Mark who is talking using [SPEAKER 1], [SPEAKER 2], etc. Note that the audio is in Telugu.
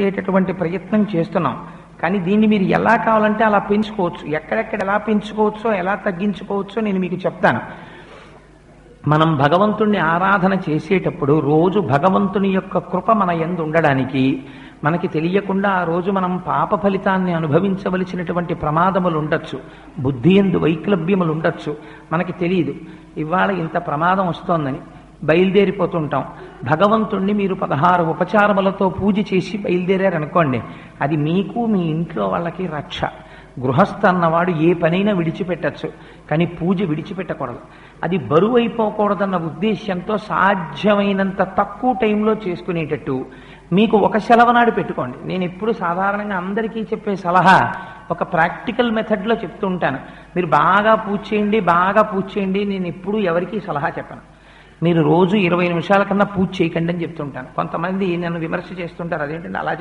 [SPEAKER 1] చేసేటటువంటి ప్రయత్నం చేస్తున్నాం. కానీ దీన్ని మీరు ఎలా కావాలంటే అలా పెంచుకోవచ్చు. ఎక్కడెక్కడ ఎలా పెంచుకోవచ్చో ఎలా తగ్గించుకోవచ్చో నేను మీకు చెప్తాను. మనం భగవంతుణ్ణి ఆరాధన చేసేటప్పుడు రోజు భగవంతుని యొక్క కృప మన ఎందు ఉండడానికి మనకి తెలియకుండా ఆ రోజు మనం పాప ఫలితాన్ని అనుభవించవలసినటువంటి ప్రమాదములు ఉండొచ్చు. బుద్ధి ఎందు వైక్లభ్యములు ఉండొచ్చు. మనకి తెలియదు. ఇవాళ ఇంత ప్రమాదం వస్తోందని. బయలుదేరిపోతుంటాం. భగవంతుణ్ణి మీరు పదహారు ఉపచారములతో పూజ చేసి బయలుదేరారనుకోండి. అది మీకు మీ ఇంట్లో వాళ్ళకి రక్ష. గృహస్థ అన్నవాడు ఏ పనైనా విడిచిపెట్టచ్చు. కానీ పూజ విడిచిపెట్టకూడదు. అది బరువు అయిపోకూడదన్న ఉద్దేశ్యంతో సాధ్యమైనంత తక్కువ టైంలో చేసుకునేటట్టు మీకు ఒక సెలవునాడు పెట్టుకోండి. నేను ఎప్పుడు సాధారణంగా అందరికీ చెప్పే సలహా ఒక ప్రాక్టికల్ మెథడ్లో చెప్తూ ఉంటాను. మీరు బాగా పూజ చేయండి బాగా పూజ చేయండి నేను ఎప్పుడు ఎవరికీ సలహా చెప్పను. మీరు రోజు ఇరవై నిమిషాల కన్నా పూజ చేయకండి అని చెప్తుంటాను. కొంతమంది నన్ను విమర్శ చేస్తుంటారు. అదేంటంటే అలా